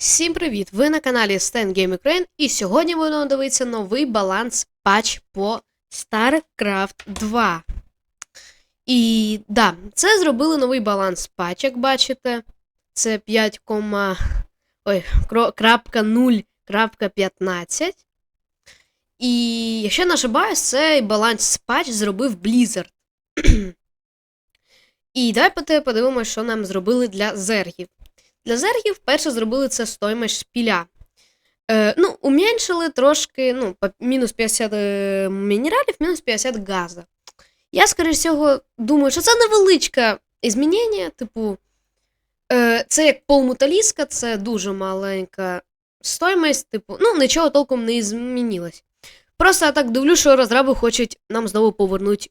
Всім привіт! Ви на каналі Stan Game Ukraine і сьогодні будемо дивитися новий баланс патч по StarCraft 2. І да, це зробили новий баланс патч, як бачите. Це 5, ой, кро- крапка 0.15. І якщо не ошибаюсь, цей баланс патч зробив Blizzard. І давайте подивимося, що нам зробили для зергів. Для зергів перше зробили це стоїмость шпіля. Е, ну, уменьшили трошки, ну, мінус 50 е, мінералів, мінус 50 газу. Я, скоріш всього, думаю, що це невеличке змінення, типу, е, це як полмуталіска, це дуже маленька стоїмость, типу, ну, нічого толком не змінилось. Просто я так дивлю, що розраби хочуть нам знову повернути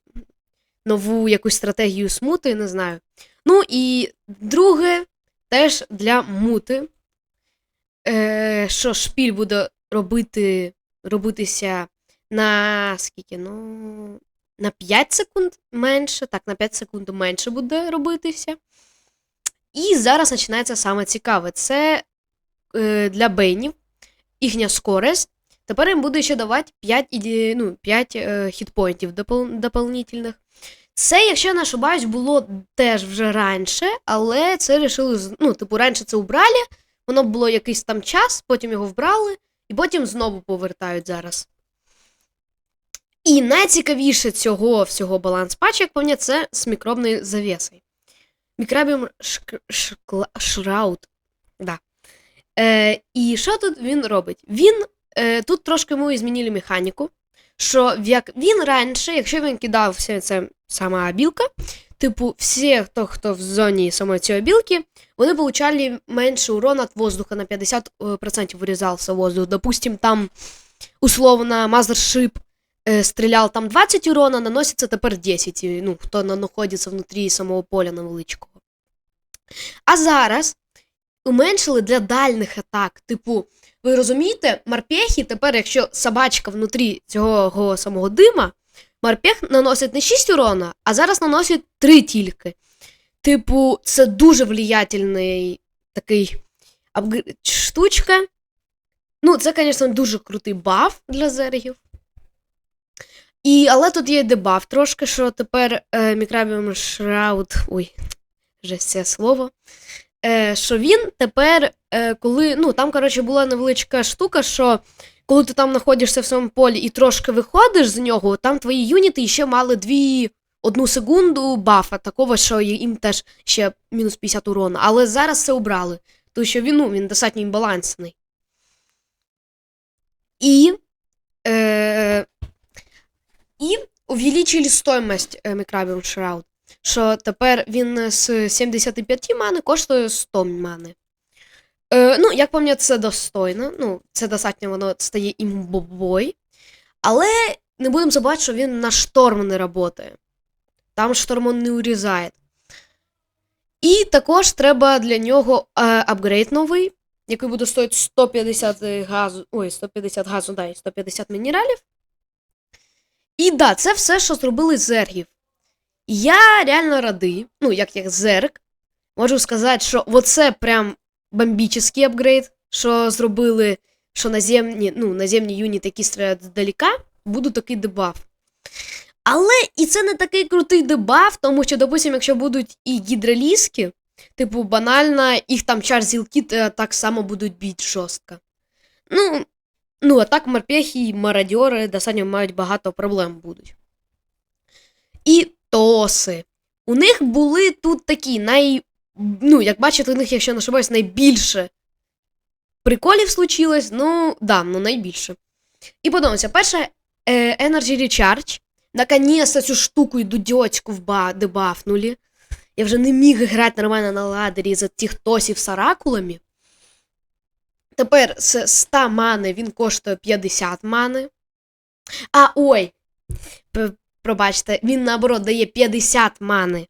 нову якусь стратегію смути, не знаю. Ну і друге, теж для мути. Е, що шпіль буде робити, робитися на скільки? Ну, на 5 секунд менше. Так, на 5 секунд менше буде робитися. І зараз починається саме цікаве. Це е, для бейнів, їхня скорость. Тепер їм буде ще давати 5, іде- ну, 5 е, хітпоінтів допол- дополнительних. Це, якщо не ошибаюсь, було теж вже раніше, але це рішили, ну, типу, раніше це убрали, воно було якийсь там час, потім його вбрали, і потім знову повертають зараз. І найцікавіше цього всього баланс патчу, як мені, це з мікробною завісою. Мікробіум шраут. Да. Е, і що тут він робить? Він е, тут трошки ми змінили механіку, що як він раніше, якщо він кидав все це сама білка, типу, всі, хто, хто в зоні самої цієї білки, вони получали менше урона від воздуха на 50% вирізався воздух. Допустим, там условно Mothership е, стріляв там 20 урона, наноситься тепер 10, і, ну, хто знаходиться внутрі самого поля невеличкого. А зараз уменшили для дальних атак. Типу, ви розумієте, морпехи тепер, якщо собачка внутрі цього самого дима, морпех наносить не 6 урона, а зараз наносить 3 тільки. Типу, це дуже влиятельний такий штучка. Ну, це, звісно, дуже крутий баф для зергів. І, але тут є дебаф трошки, що тепер е, мікробіум Шраут. Ой, вже це слово. Е, що він тепер, е, коли. Ну, там, коротше, була невеличка штука, що коли ти там знаходишся в своєму полі і трошки виходиш з нього, там твої юніти ще мали дві одну секунду бафа, такого, що їм теж ще мінус 50 урона. Але зараз це убрали. Тому що він, ну, він достатньо імбалансний. І. Е, і увеличили стоїмость е, Мікрабіум Shroud. Що тепер він з 75 мани коштує 100 мани. Е, ну, як по мені, це достойно. Ну, це достатньо воно стає імбобой. Але не будемо забувати, що він на шторм не працює. Там шторм не урізає. І також треба для нього е, апгрейд новий, який буде стоїти 150 газу. Ой, 150 газу, да, і 150 мінералів. І да, це все, що зробили з зергів. Я реально радий, ну, як як зерг, можу сказати, що оце прям бомбічний апгрейд, що зробили, що наземні, ну, наземні юніти, які стріляють здалека, буде такий дебаф. Але і це не такий крутий дебаф, тому що, допустим, якщо будуть і гідроліски, типу, банально, їх там чар зілки е, так само будуть бити жорстко. Ну, ну, а так морпехи і мародьори достатньо мають багато проблем будуть. І тоси. У них були тут такі най. Ну, як бачите, у них, якщо не ошибаюсь, найбільше приколів случилось. Ну, да, ну найбільше. І подивимося, перше е, Energy Recharge. Наконец-то цю штуку в ба- дебафнули. Я вже не міг грати нормально на ладері за тих тосів з оракулами. Тепер з 100 мани він коштує 50 мани. А, ой! Пробачте, він наоборот дає 50 мани,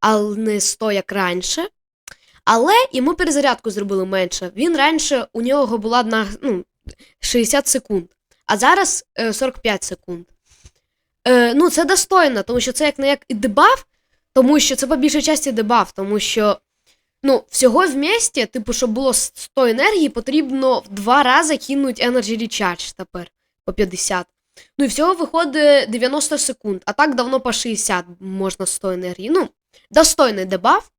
але не 100, як раніше. Але йому перезарядку зробили менше. Він раніше у нього була на ну, 60 секунд, а зараз е, 45 секунд. Е, ну, це достойно, тому що це як не як і дебаф, тому що це по більшій часті дебаф, тому що Ну, всього в місті, типу, щоб було 100 енергії, потрібно в два рази кинуть Energy Recharge тепер по 50. Ну і всього виходить 90 секунд, а так давно по 60 можна 100 енергії. Ну, достойний дебаф.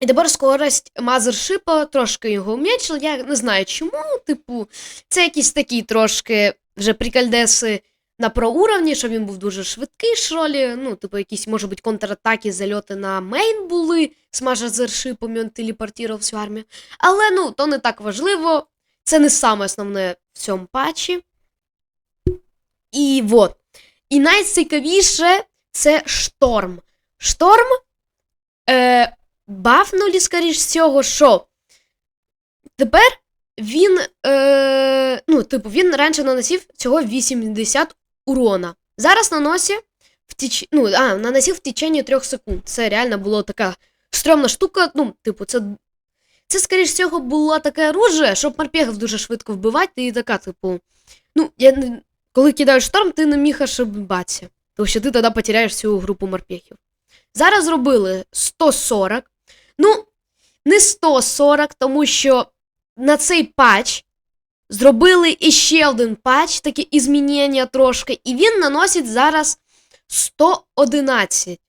І тепер скорость мазершипа трошки його уменьшила. Я не знаю чому. Типу, це якісь такі трошки вже прикольдеси на проуровні, що він був дуже швидкий шролі. Ну, типу, якісь, може бути, контратаки, зальоти на мейн були з мазершипом, він телепортував всю армію. Але ну, то не так важливо. Це не саме основне в цьому патчі. І вот. І найцікавіше це шторм. Шторм. Е, бафнулі, скоріш всього, що тепер він. Е, ну, типу, він раніше наносив всього 80 урона. Зараз наносить в тіч... ну, а, наносив в течение 3 секунд. Це реально була така стрьомна штука. Ну, типу, це. Це, скоріш всього, було таке оружие, щоб морпегів дуже швидко вбивати, і така, типу. Ну, я. Коли кидаєш шторм, ти не міг ошибатися. Тому що ти тоді потеряєш всю групу морпехів. Зараз зробили 140. Ну, не 140, тому що на цей патч зробили іще один патч, таке ізмінення трошки, і він наносить зараз 111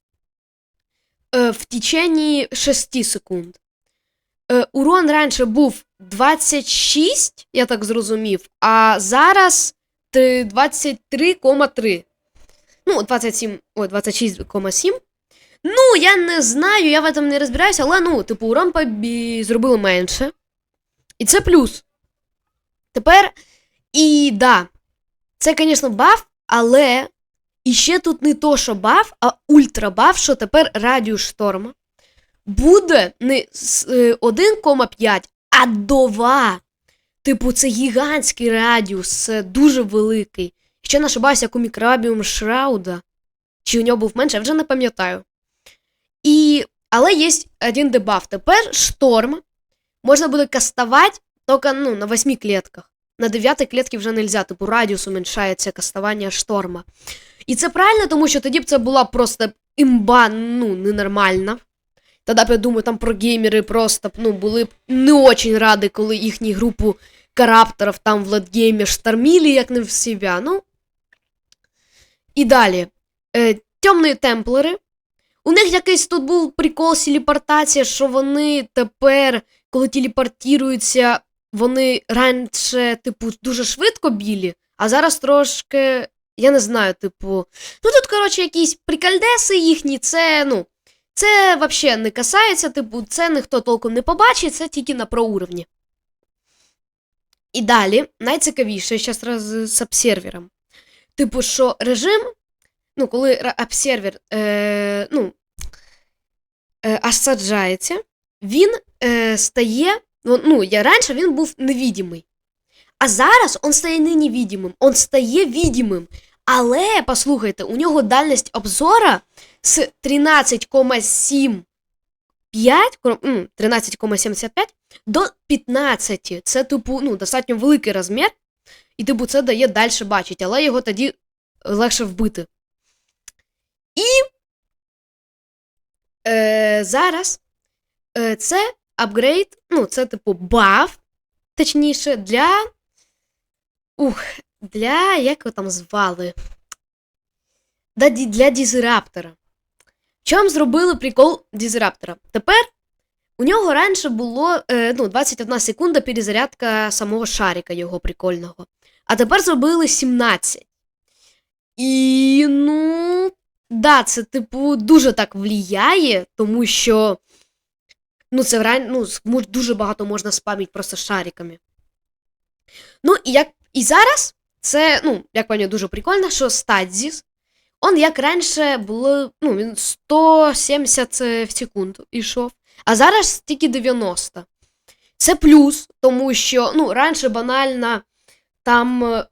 е, в течение 6 секунд. Е, урон раніше був 26, я так зрозумів, а зараз 23,3. Ну, 27, ой, 26,7. Ну, я не знаю, я в этом не розбираюся, але ну, типу, урон побі... зробили менше. І це плюс. Тепер. І да, це, звісно, баф, але іще тут не то, що баф, а ультрабаф, що тепер радіус шторма буде не 1,5, а 2. Типу, це гігантський радіус, це дуже великий. Ще не ошибаюся, як у мікрабіум Шрауда. Чи у нього був менше, я вже не пам'ятаю. І... Але є один дебаф. Тепер шторм можна буде кастувати тільки ну, на 8 клетках. На 9 клетці вже не можна, типу радіус уменьшається кастування шторма. І це правильно, тому що тоді б це була просто імба, ну, ненормальна. Тоді б, я думаю, там прогеймери просто ну, були б не очень раді, коли їхню групу карапторів там в летгеймі штормили, як не в себе. Ну. І далі. Е, Темні темплери. У них якийсь тут був прикол з телепортація, що вони тепер, коли телепортуються, вони раніше, типу, дуже швидко білі, а зараз трошки. Я не знаю, типу. Ну тут, коротше, якісь прикольдеси їхні, це, ну. Це взагалі не касається, типу, це ніхто толком не побачить, це тільки на проуровні. І далі, найцікавіше, зараз раз з обсервером. Типу, що режим, ну, коли обсервер, е, ну, е, аж саджається, він е, стає. Ну, я раніше він був невидимий. А зараз він стає не невидимим, він стає відімим. Але, послухайте, у нього дальність обзора з 13,75 13,75 до 15. Це, типу, ну, достатньо великий розмір. І, типу, це дає далі бачити, але його тоді легше вбити. І е, зараз е, це апгрейд, ну, це, типу, баф, точніше, для. Ух, для. Як його там звали? Для, для Дізераптора. Чому зробили прикол Дізераптора? Тепер у нього раніше було е, ну, 21 секунда перезарядка самого шарика його прикольного. А тепер зробили 17. І, ну, да, це, типу, дуже так влияє, тому що. Ну, це ну, дуже багато можна спамити просто шариками. Ну, і як і зараз це, ну, як пам'ятаю, дуже прикольно, що Стадзіс, он як раніше було, ну, він 170 в секунду йшов, а зараз тільки 90. Це плюс, тому що, ну, раніше банально там,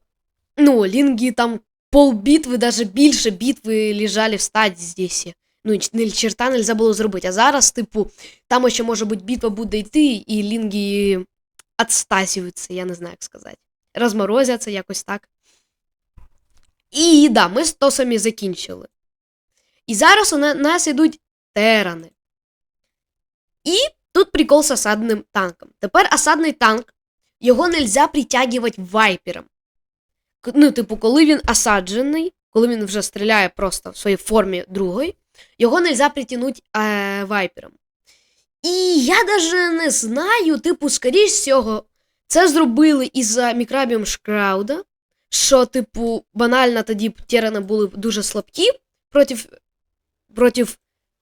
ну, лінги там полбитви, навіть більше битви лежали в Стадзісі. Ну, ні черта не було зробити. А зараз, типу, там ще може бути битва буде йти, і лінги отстазюються, я не знаю, як сказати. Розморозяться якось так. І да, ми з тосами закінчили. І зараз у нас йдуть терани. І тут прикол з осадним танком. Тепер осадний танк, його нельзя притягувати вайпером. Ну, типу, коли він осаджений, коли він вже стріляє просто в своїй формі другої, його нельзя притягнути е, вайпером. І я даже не знаю, типу, скоріш всього, це зробили із-за мікрабіум Шкрауда, що, типу, банально тоді терени були дуже слабкі проти, проти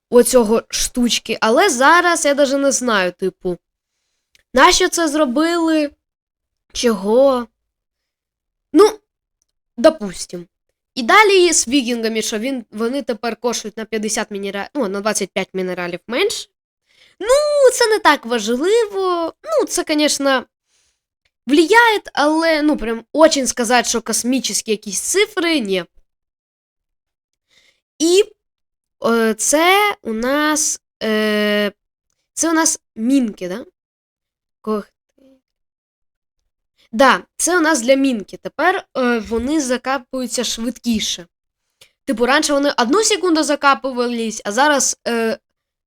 оцього штучки. Але зараз я даже не знаю, типу, нащо це зробили? Чого? Ну, допустим. І далі з вікінгами, що він, вони тепер коштують на 50 мінералів, ну, на 25 мінералів менше. Ну, це не так важливо. Ну, це, звісно, влияет, але, ну, прям очень сказати, що космічні якісь цифри, ні. І е, це у нас. Е, це у нас мінки, да? Когти. Да, це у нас для мінки. Тепер е, вони закапуються швидкіше. Типу, раніше вони одну секунду закапувались, а зараз е,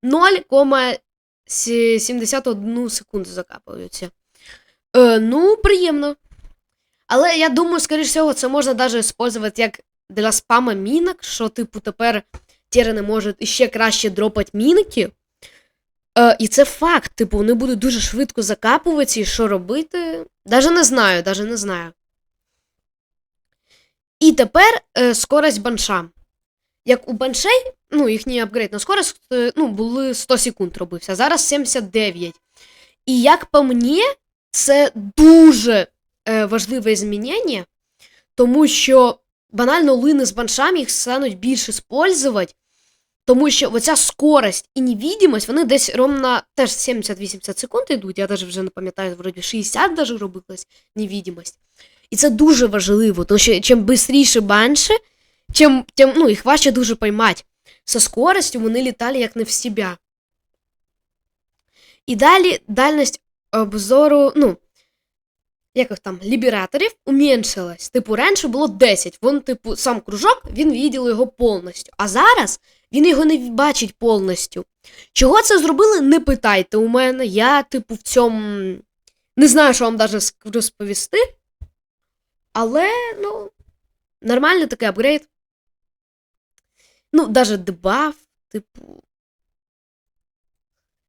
0,71 секунду закапуються. Е, ну, приємно. Але я думаю, скоріш всього, це можна навіть використовувати як для спама мінок, що, типу, тепер терени можуть іще краще дропати мінки. Е, і це факт, типу, вони будуть дуже швидко закапуватися, і що робити? Даже не знаю, даже не знаю. І тепер е, скорость банша. Як у баншей, ну, їхній апгрейд на скорость, е, ну, були 100 секунд робився, зараз 79. І як по мені, це дуже е, важливе змінення, тому що банально лини з баншами їх стануть більше спользувати, тому що оця скорость і невидимость, вони десь ровно теж 70-80 секунд йдуть, я навіть вже не пам'ятаю, вроді 60 даже робилась невидимость. І це дуже важливо, тому що чим швидше банші, тим, тим ну, їх важче дуже поймати. Со скоростю вони літали як не в себе. І далі дальність обзору, ну, як їх там, лібераторів уменшилась. Типу, раніше було 10. Вон, типу, сам кружок, він видів його повністю. А зараз він його не бачить повністю. Чого це зробили, не питайте у мене. Я, типу, в цьому не знаю, що вам даже розповісти. Але, ну, нормальний такий апгрейд. Ну, даже дебаф, типу.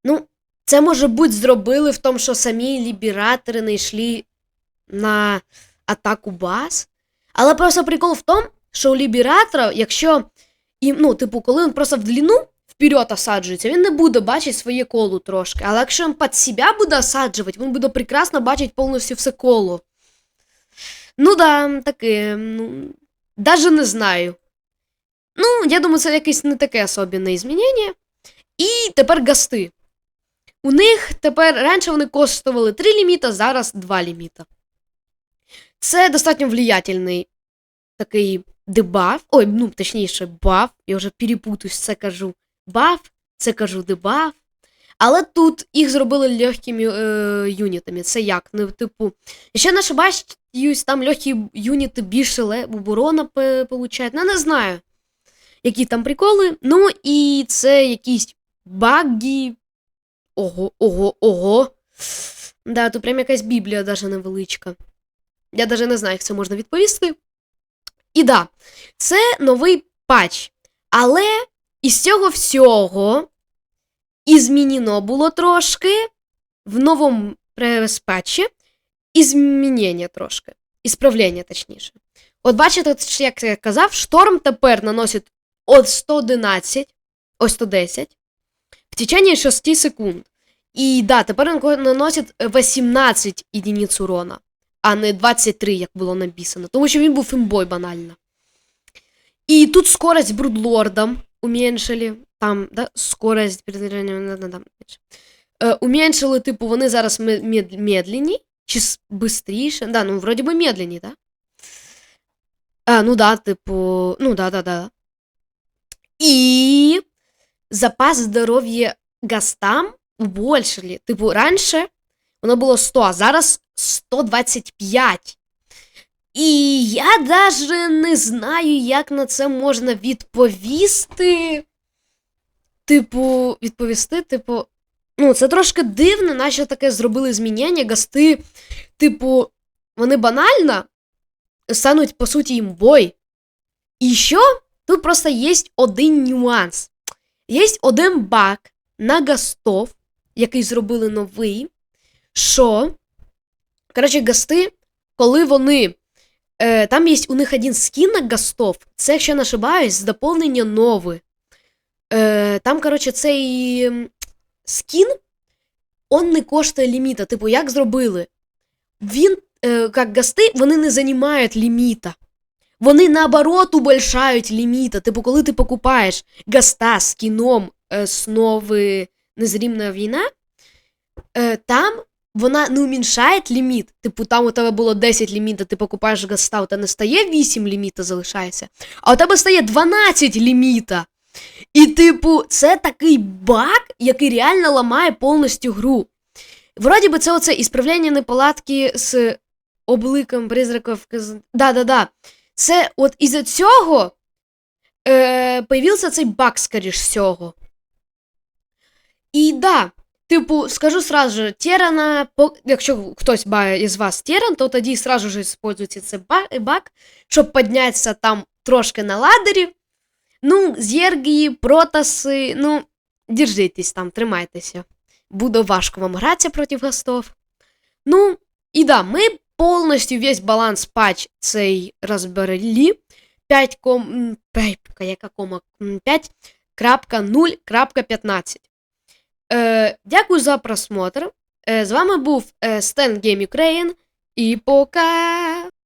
Ну, це, може бути, зробили в тому, що самі лібератори не йшли на атаку баз. Але просто прикол в тому, що у лібератора, якщо. І, ну, типу, коли він просто в длину вперед осаджується, він не буде бачити своє коло трошки. Але якщо він під себе буде осаджувати, він буде прекрасно бачити повністю все коло. Ну да, таке, ну, даже не знаю. Ну, я думаю, це якесь не таке особенне змінення. І тепер гасти. У них тепер раніше вони коштували 3 ліміта, зараз 2 ліміта. Це достатньо влиятельний такий дебаф. Ой, ну, точніше, баф. Я вже перепутаюсь, це кажу баф, це кажу дебаф. Але тут їх зробили легкими е, юнітами. Це як? Ну, типу, ще не ошибаюсь, там легкі юніти більше оборона получають. Ну, не знаю, які там приколи. Ну, і це якісь баги. Ого, ого, ого. Да, тут прям якась біблія даже невеличка. Я даже не знаю, як це можна відповісти. І да, це новий патч. Але із цього всього і змінено було трошки в новому патчі і змінення трошки. Ісправлення, точніше. От бачите, як я казав, шторм тепер наносить от 111, ось 110 в течение 6 секунд. І да, тепер він наносить 18 единиць урона, а не 23, як було написано. Тому що він був імбой банально. І тут скорость брудлордом уменьшили. Там, да, скорость передвиження. Да, да, да. Уменьшили, типу, вони зараз мед медленні, чи быстріше. Да, ну, вроді би медленні, да? А, ну да, типу, ну да, да, да. І запас здоров'я гастам убольшили. Типу, раніше воно було 100, а зараз 125. І я даже не знаю, як на це можна відповісти. Типу, відповісти, типу. Ну, це трошки дивно, наче таке зробили змінення. Гасти, типу, вони банально стануть, по суті, імбой. І що? Тут просто є один нюанс. Є один баг на гастов, який зробили новий. Що? Коротше, гасти, коли вони. Е, там є у них один скін на гастов. Це, якщо не ошибаюсь, доповнення нове. Е, там, коротше, цей скін, он не коштує ліміта. Типу, як зробили? Він, е, як гасти, вони не займають ліміта. Вони наоборот убольшають ліміта. Типу, коли ти покупаєш гаста з кіном е, з Незрімна війна, е, там вона не уміншає ліміт. Типу, там у тебе було 10 ліміта, ти покупаєш гаста, у тебе не стає 8 ліміта залишається, а у тебе стає 12 ліміта. І, типу, це такий баг, який реально ламає повністю гру. Вроді би, це оце ісправляння неполадки з обликом призраків. Да-да-да. Це от із-за цього е, появився цей баг, скоріш всього. І да, типу, скажу сразу же, Терана, якщо хтось із вас Теран, то тоді сразу же используйте цей ба- баг, щоб піднятися там трошки на ладері. Ну, зергії, протаси, ну, держитесь там, тримайтеся. Буде важко вам гратися проти гастов. Ну, і да, ми повністю весь баланс патч цей розберели. 5, ком... 5, яка кома? М, 5.0.15. Е, дякую за просмотр. Е, з вами був Стен Гейм Ukraine. І пока!